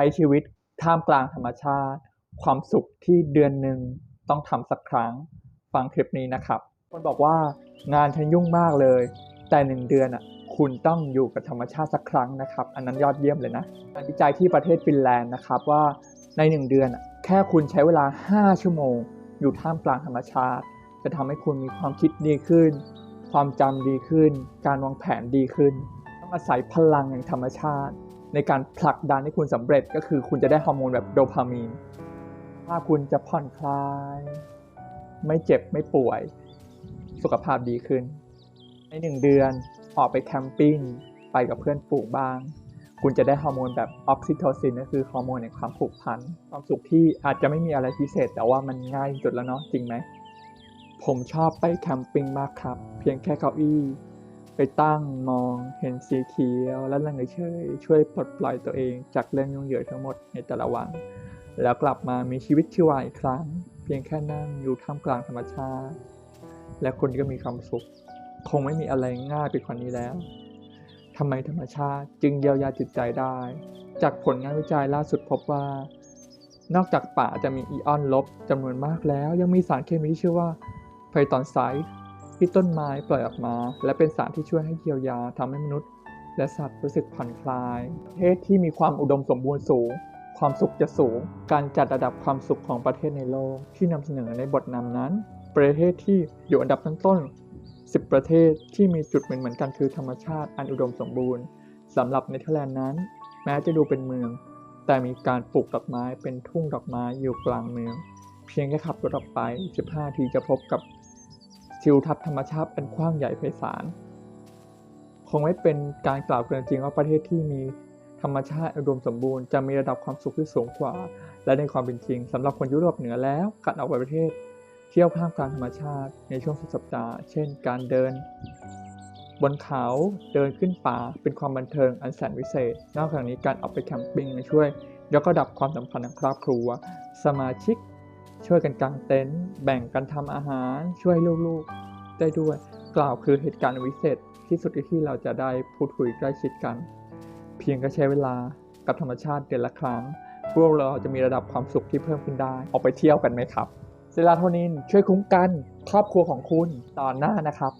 ช้ชีวิตท่ามกลางธรรมชาติ ความสุขที่เดือนหนึ่งต้องทำสักครั้ง ฟังคลิปนี้นะครับ คนบอกว่างานฉันยุ่งมากเลย แต่หนึ่งเดือนอะคุณต้องอยู่กับธรรมชาติสักครั้งนะครับ อันนั้นยอดเยี่ยมเลยนะงานวิจัยที่ประเทศฟินแลนด์นะครับว่าในหนึ่งเดือนอะแค่คุณใช้เวลา 5 ชั่วโมง อยู่ท่ามกลางธรรมชาติ จะทำให้คุณมีความคิดดีขึ้น ความจำดีขึ้น การวางแผนดีขึ้น ต้องอาศัยพลังแห่งธรรมชาติ ในการผลักดันให้คุณสำเร็จก็คือคุณจะได้ฮอร์โมนแบบโดพามีน ถ้าคุณจะผ่อนคลาย ไม่เจ็บไม่ป่วย สุขภาพดีขึ้น ในหนึ่งเดือนออกไปแคมปิ้งไปกับเพื่อนฝูงบ้าง คุณจะได้ฮอร์โมนแบบออกซิโทซินก็คือฮอร์โมนแห่งความผูกพัน ความสุขที่อาจจะไม่มีอะไรพิเศษ แต่ว่ามันง่ายสุดแล้วเนาะจริงไหม ผมชอบไปแคมปิ้งมากครับ เพียงแค่เก้าอี้ ไปตั้งมองเห็นสีเขียว แล้วนั่งเฉยช่วยปลดปล่อยตัวเองจากเรื่องยุ่งเหยิงทั้งหมดในแต่ละวัน แล้วกลับมามีชีวิตชีวาอีกครั้ง เพียงแค่นั่งอยู่ท่ามกลางธรรมชาติ และคุณก็มีความสุข คงไม่มีอะไรง่ายไปกว่านี้แล้วทำไมธรรมชาติจึงเยียวยาจิตใจได้ จากผลงานวิจัยล่าสุดพบว่า นอกจากป่าจะมีอีออนลบจำนวนมากแล้ว ยังมีสารเคมีที่ชื่อว่าไพตอนไซด์ ที่ต้นไม้ปล่อยออกมา และเป็นสารที่ช่วยให้เยียวยาทำให้มนุษย์ และสัตว์รู้สึกผ่อนคลายประเทศที่มีความอุดมสมบูรณ์สูง ความสุขจะสูง การจัดระดับความสุขของประเทศในโลกที่นำเสนอในบทนำนั้น ประเทศที่อยู่อันดับต้นๆ10 ประเทศที่มีจุดเหมือนเหมือนๆกันคือธรรมชาติอันอุดมสมบูรณ์สำหรับเนเธอร์แลนด์นั้น แม้จะดูเป็นเมือง แต่มีการปลูกดอกไม้เป็นทุ่งดอกไม้อยู่กลางเมือง เพียงแค่ขับรถออกไป 15นาทีจะพบกับ ทิวทัศน์ธรรมชาติอันกว้างใหญ่ไพศาลคงไม่เป็นการกล่าวเกินจริงว่าประเทศที่มีธรรมชาติอุดมสมบูรณ์จะมีระดับความสุขที่สูงกว่า และในความเป็นจริงสำหรับคนยุโรปเหนือแล้วการออกไปประเทศ เที่ยวท่ามกลางธรรมชาติในช่วงสุดสัปดาห์ เช่น การเดิน บนเขาเดินขึ้นป่าเป็นความบันเทิงอันแสนวิเศษ นอกจากนี้การออกไปแคมปิ้งยังช่วยยกระดับความสัมพันธ์ของครอบครัว สมาชิก ช่วยกันกางเต็นท์แบ่งกันทำอาหารช่วยลูกๆ ได้ด้วย กล่าวคือเหตุการณ์วิเศษที่สุดที่เราจะได้พูดคุยใกล้ชิดกัน เพียงก็ใช้เวลากับธรรมชาติเดือนละครั้ง พวกเราจะมีระดับความสุขที่เพิ่มขึ้นได้ ออกไปเที่ยวกันไหมครับเซราโทนินช่วยคุ้มกันครอบครัวของคุณตอนหน้านะครับ